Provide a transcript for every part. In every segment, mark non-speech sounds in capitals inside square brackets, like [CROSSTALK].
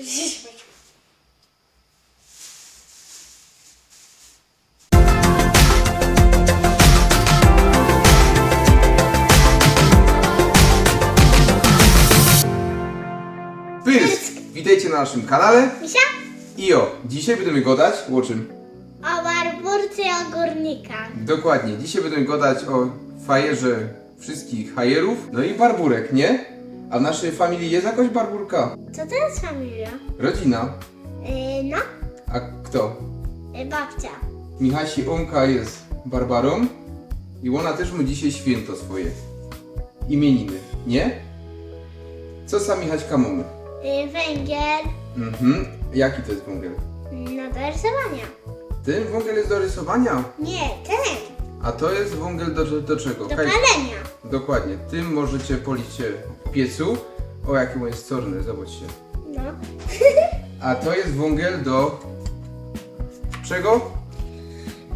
Pysk! Witajcie na naszym kanale. Misia? I o, dzisiaj będziemy gadać o czym? O barburce i o górnikach. Dokładnie, dzisiaj będziemy gadać o fajerze wszystkich hajerów, no i barburek, nie? A w naszej familii jest jakaś barburka? Co to jest familia? Rodzina. Yy, no, A kto? yy, babcia. Michasi Onka jest Barbarą i ona też ma dzisiaj święto swoje. Imieniny, nie? Co sam Michaśka mamy? Yy, węgiel Mhm. Jaki to jest wągiel? no do rysowania. Ten wągiel jest do rysowania, Nie, ten. a to jest wągiel do, do czego? Do Kaj- palenia. Dokładnie. Tym możecie polić w piecu. O, jaki on jest czarny, zobaczcie. No. A to jest wągiel do... Czego?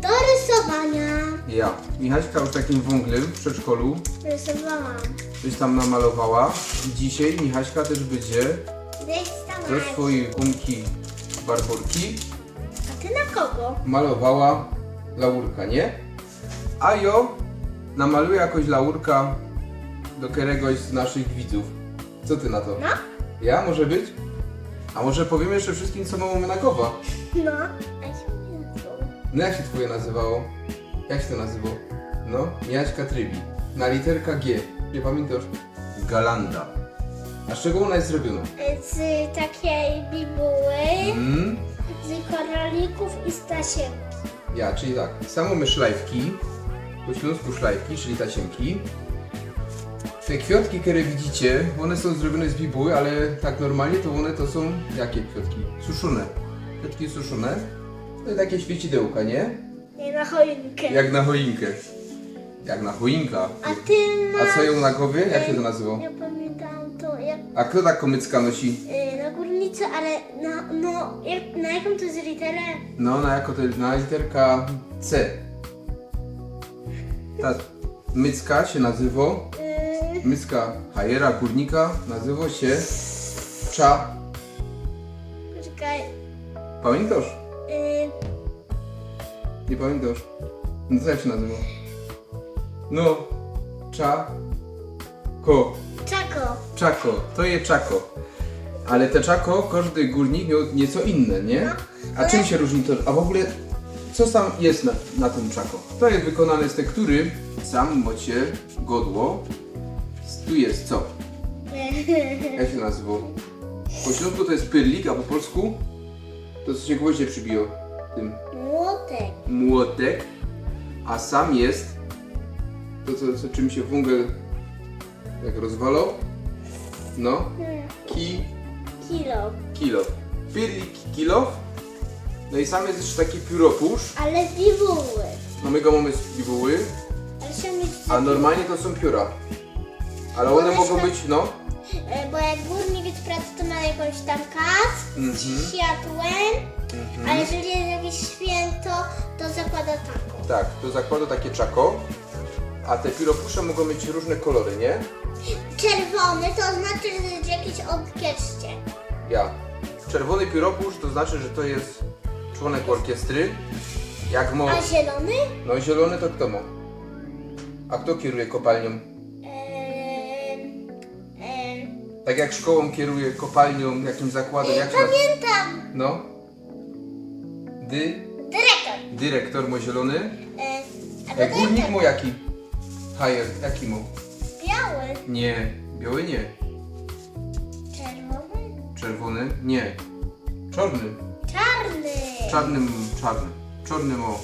Do rysowania. Ja. Michaśka już takim wąglem w przedszkolu Rysowałam. coś tam namalowała. Dzisiaj Michaśka też będzie do Rysować. swojej gumki barburki A ty na kogo? malowała laurka, nie? A jo namaluje jakoś laurka do któregoś z naszych widzów. Co ty na to? No. Ja? Może być? A może powiemy jeszcze wszystkim, co mamy na gowa? No. A się nie. No jak się twoje nazywało? Jak się to nazywało? No, Miaśka Trybi. Na literka G. Nie pamiętasz? Galanda. A z czego ona jest zrobiona? Z takiej bibuły, Mm, z koralików i z tasiemki. ja, czyli tak. Samo my szlajfki, po śląsku szlajfki, czyli tasiemki. Te kwiatki, które widzicie, one są zrobione z bibuły, ale tak normalnie to one to są jakie kwiatki? Suszone. Kwiatki suszone. To jest takie świecidełka, nie? Nie na choinkę. Jak na choinkę. Jak na choinka. A ty masz... A co ją na głowie? Jak się to nazywa? Ja pamiętam to jak A kto tak komycka nosi? na górnicy, ale na, no, jak, na jaką to jest literę? No, na jako to jest na literka C. Ta mycka się nazywa, Y, mycka hajera, górnika, nazywa się cza. poczekaj. Pamiętasz? Y, Nie pamiętasz? No to jak się nazywa? No, cza. Ko. czako. Czako, to jest czako. Ale te czako, każdy górnik miał nieco inne, nie? A czym się różni to? A w ogóle, co tam jest na, na tym czako? To jest wykonane z tektury, sam mocie, godło. Tu jest co? [LAUGHS] Jak się nazywa? Po śląsku to jest pyrlik, a po polsku to co się gwoździe przybiło. Tym Młotek. młotek, a sam jest to, co, co czym się wągel jak rozwalał. No, Hmm, ki, Kilo. kilo. Pyrlik kilo. No i sam jest jeszcze taki pióropusz. Ale bibuły. No my go mamy z bibuły, Ale się a normalnie to są pióra. Ale one One mogą są- być, no. Y, Bo jak górnik jest pracy, to ma jakąś tam Mhm. z światłem, a jeżeli jest jakieś święto, to zakłada taką. Tak, to zakłada takie czako. A te pióropusze mogą mieć różne kolory, nie? Czerwony to znaczy, że jest jakieś orkiestrze. Ja. Czerwony pióropusz to znaczy, że to jest członek orkiestry. Jak mo... A zielony? No zielony to kto ma? A kto kieruje kopalnią? Eee, eee, Tak jak szkołą kieruje kopalnią, jakim zakładem, jak się nazywa? pamiętam. No. Dy... Dyrektor. Dyrektor ma zielony. Eee, a Jak górnik dyrektor mu jaki? Hajer, jaki mu? biały. Nie. Biały nie. Czerwony. Czerwony? Nie. Czarny. Czarny. Czarnym, czarny. Czarny mo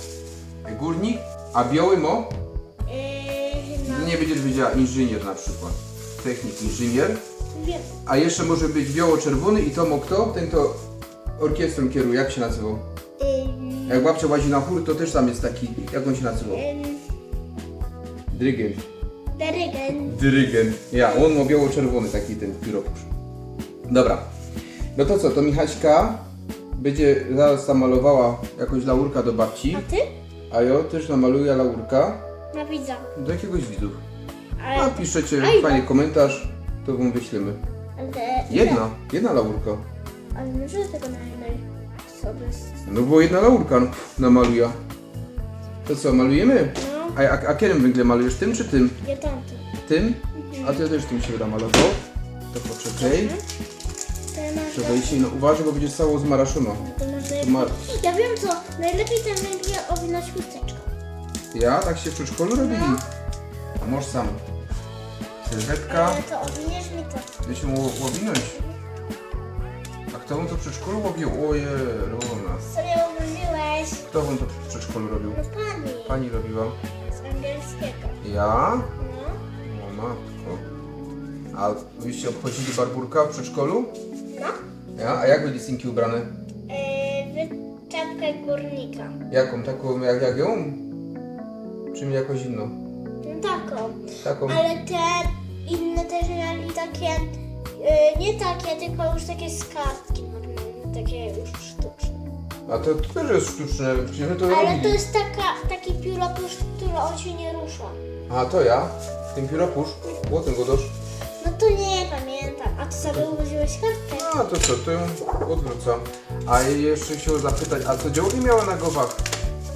górnik, a biały mo? Eee, no. Nie będziesz wiedziała, inżynier na przykład. Technik, inżynier. Wiem. A jeszcze może być biało-czerwony i to mo kto? Ten to orkiestrą kieruje, jak się nazywał? Eee, Jak babcia łazi na chór, to też tam jest taki, jak on się nazywał? Dyrygent. dyrygent. Dyrygent. Ja, on ma biało-czerwony taki ten pióropusz. Dobra. No to co, to Michaśka będzie zaraz zamalowała jakąś laurka do babci, A ty? a ja też namaluję laurka Na widza. do jakiegoś widzów. Ale, Napiszecie Aj, fajny komentarz, to wam wyślemy. ale Jedna, jedna laurka. Ale może tego na jednej sobie. No bo jedna laurka namaluje. To co, malujemy? No, A, a, a którym węglem malujesz? Tym czy tym? nie tamty. Tym? A to ja też tym się będę malował. To poczekaj. Ja mam Trzeba iść, no uważaj, bo będziesz cało zmaraszono. to może... Ja wiem co, najlepiej ten węgiel owinąć chusteczką. Ja? Tak się w przedszkolu robili? A może sam. Sylwetka. Ale to owiniesz mi to. Mu łowinąć? A kto wam to w przedszkolu łowił? Oje, Rona. Sobie ułożyłeś. Kto wam to w przedszkolu robił? No pani. Pani robiła. Z angielskiego. Ja? No. O matko. A wyście obchodzili barburka w przedszkolu? No. Ja? A jak byli synki ubrane? Yy, czapkę górnika. Jaką? Taką jak, jak ją? Czy mi jakąś inną? No taką. Taką? Ale te inne też mieli takie, yy, nie takie, tylko już takie skarbki normalne, takie już sztuczne. A to, to też jest sztuczne, przecież my to Ale robili. to jest taka, taki pióropusz, który on się nie rusza. A to ja? Ten pióropusz? Łotem go dosz. No to nie ty sobie ułożyłeś kartkę? A to co, to ją odwrócam. A jeszcze chciał zapytać, a co działki miała na głowach?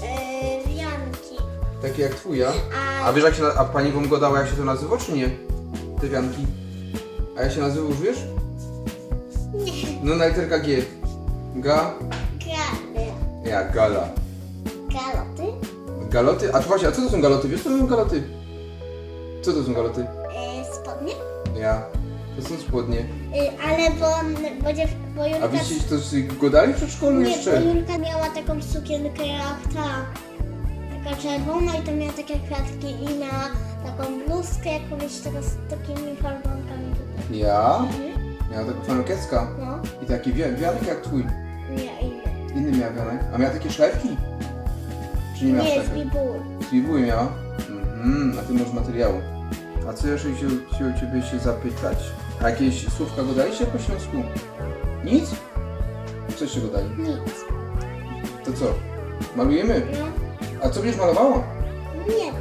Yy, wianki. Takie jak twoja? A, wiesz jak się, na- a pani wam gadała jak się to nazywa, czy nie? Te wianki. A jak się nazywa, już wiesz? nie, No na literka G. Ga... gale. Ja, gala. Galoty? Galoty? A to właśnie, a co to są galoty? Wiesz co to są galoty? Co to są galoty? Yy, spodnie? Ja. To są spodnie. Ale bo, bo, dziew, bo A Julka... wyście to sobie godali w przedszkolu Nie, jeszcze? bo Julka miała taką sukienkę jak ta. Taka czerwona i to miała takie kwiatki i miała taką bluzkę jakąś taka z takimi farbonkami tutaj. Ja? Mhm. Miała taką fajną kiecka. No, I taki wi- wianek jak twój. nie inne. Inny miała wianek. A miała takie szlefki? Czy nie miała Nie, z szlefek? bibuły. Z bibuły miała? Mhm, a ty masz materiału. A co jeszcze się, się o ciebie się zapytać? A jakieś słówka go daliście po śląsku? Nic? Co się go dali? Nic. To co? Malujemy? No, A co będziesz malowała? nie powiem.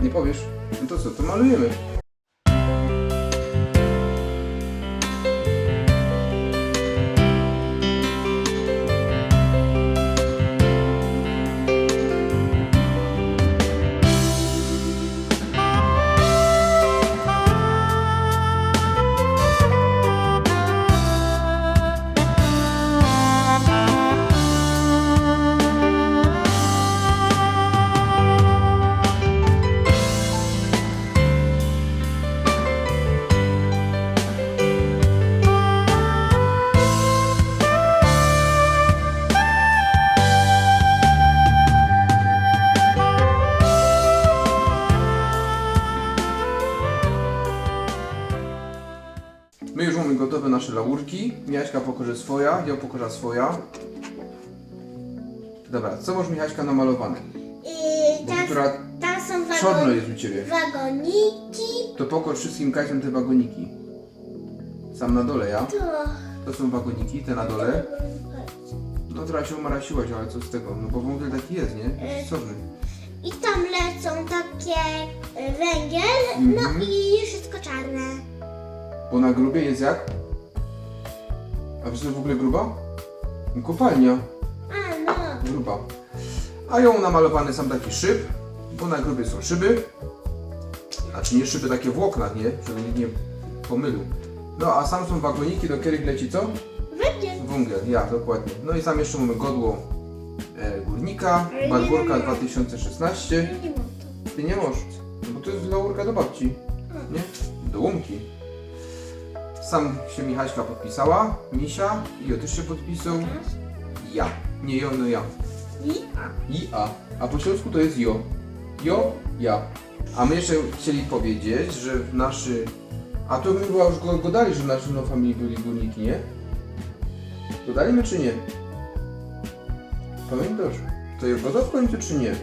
Nie powiesz? No to co, to malujemy. Nasze laurki. Miaśka pokorze swoja, ja pokorza swoja. Dobra, co masz Michaśka namalowane? Bo tam, która tam są czarno wagon, jest u ciebie. wagoniki. To pokocz wszystkim kajtom te wagoniki. Sam na dole, ja? To... To są wagoniki, te na dole. No trochę się umarasiłaś, ale co z tego? No bo wągiel taki jest, nie? Jest Sorny. I tam lecą takie y, węgiel, no Mhm. i wszystko czarne. Bo na grubie jest jak? A wiesz co w ogóle gruba? Kopalnia. A no, Gruba. A ją namalowany sam taki szyb, bo na grubie są szyby. Znaczy nie szyby, takie włokna, nie? Żeby nikt nie pomylił. No a sam są wagoniki, do których leci co? węgiel. Węgiel, ja, dokładnie. No i tam jeszcze mamy godło e, górnika, Barburka mam. 2016. Ja nie mam to. Ty nie możesz, bo to jest laurka do babci, nie? Do łąki. Sam się Michaśka podpisała, Misia, i ja też się podpisał. Ja, nie jo, no ja. I? A. A po śląsku to jest jo. Jo, ja. A my jeszcze chcieli powiedzieć, że w naszy... A to my chyba już go, gadali, że w naszym no byli górniki, nie? Dodali my czy nie? Pamiętasz? To jest goda w końcu czy nie?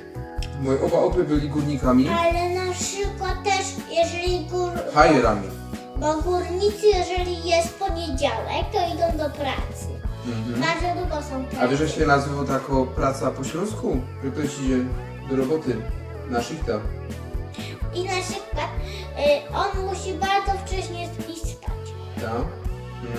Moje oba opy byli górnikami, Ale na przykład też, jeżeli gór... hajerami. Bo górnicy, jeżeli jest poniedziałek, to idą do pracy. Mhm. Bardzo długo są pracy. A wiesz, że się nazywa tako praca po śląsku? Że ktoś idzie do roboty na shichta. I na przykład y, on musi bardzo wcześnie iść spać. Tak?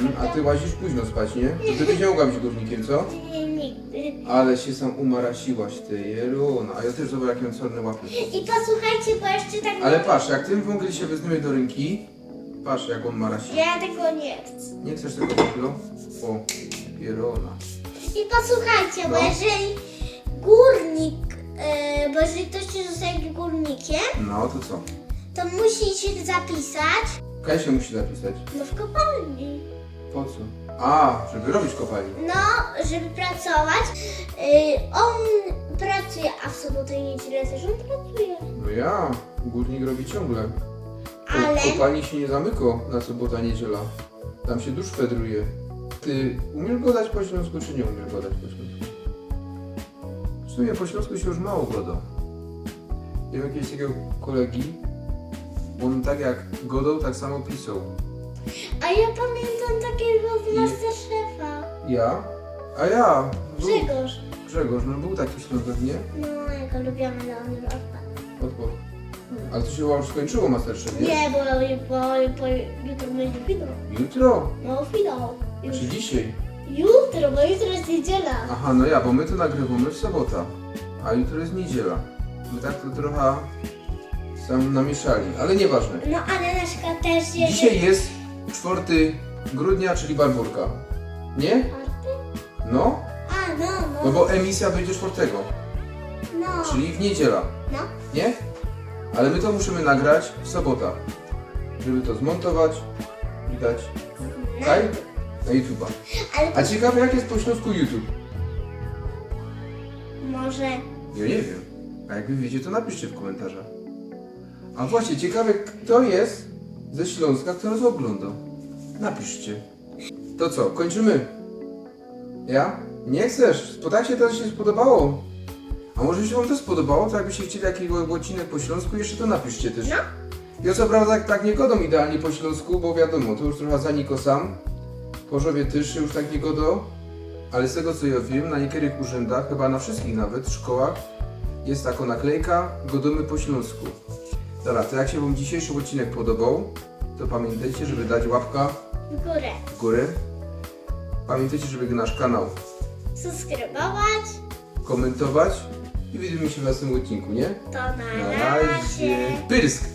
Mm, a ty łazisz późno spać, nie? To ty byś nie mogła być górnikiem, co? [LAUGHS] Nie, nigdy. Ale się sam umarasiłaś, ty Jeruna. A ja też zobacz, jakie mam czarne łapy. I posłuchajcie, bo jeszcze tak... Ale patrz, jak tym wągiel się weźmiemy do ręki, patrz jak on marasi. Ja tego nie chcę. Nie chcesz tego węglu? O, Jerona. I posłuchajcie, bo No. jeżeli górnik, e, bo jeżeli ktoś chce zostać górnikiem, No, to co? to musi się zapisać Kaj się musi zapisać. no, w kopalni. Po co? A, żeby robić kopalnię. No, żeby pracować. E, on pracuje, a w sobotę i niedzielę też on pracuje. No ja, górnik robi ciągle. Ale- kopalni się nie zamyka na sobota, niedziela. Tam się dusz fedruje. Ty umiesz gadać po śląsku, czy nie umiesz gadać po śląsku? W sumie po śląsku się już mało gada. Ja mam jakiegoś takiego kolegi, on tak jak godał, tak samo pisał. A ja pamiętam takiego z Masterchefa. Ja? A ja! Był, Grzegorz. Grzegorz, no był taki ślązek, nie? No, ja go lubiamy na odwrotę. Odpad. Ale to się chyba już skończyło Masterchef, nie? Nie, bo, bo, bo jutro będzie finał. Jutro? No, finał. Już. Czy dzisiaj? Jutro, bo jutro jest niedziela. Aha, no ja, bo my to nagrywamy w sobota, a jutro jest niedziela. My tak to trochę sam namieszali, ale nieważne. No, ale na przykład też jest... Dzisiaj jest 4 grudnia, czyli Barburka. Nie? No, A, no, no. no bo emisja będzie 4, No, czyli w niedziela, no. nie? Ale my to musimy nagrać w sobota, żeby to zmontować i dać, tak? Na YouTube'a. Ale A ciekawe jak jest po śląsku YouTube? może... Ja nie wiem. A jak wy wiecie, to napiszcie w komentarzach. A właśnie, ciekawe, kto jest ze Śląska, kto nas ogląda. Napiszcie. To co, kończymy? Ja? Nie chcesz? Spodać się to, się spodobało. A może się wam to spodobało, to jakbyście chcieli jakiś odcinek po śląsku, jeszcze to napiszcie też. No. Ja co prawda tak, tak nie godą idealnie po śląsku, bo wiadomo, to już trochę zaniko sam. W Chorzowie też się już tak nie godo. Ale z tego co ja wiem, na niektórych urzędach, chyba na wszystkich nawet, szkołach, jest taka naklejka Godomy po śląsku. Dobra, to jak się wam dzisiejszy odcinek podobał, to pamiętajcie, żeby dać łapka W górę. w górę. Pamiętajcie, żeby nasz kanał Subskrybować. komentować i widzimy się w następnym odcinku, nie? To na razie. Pyrsk!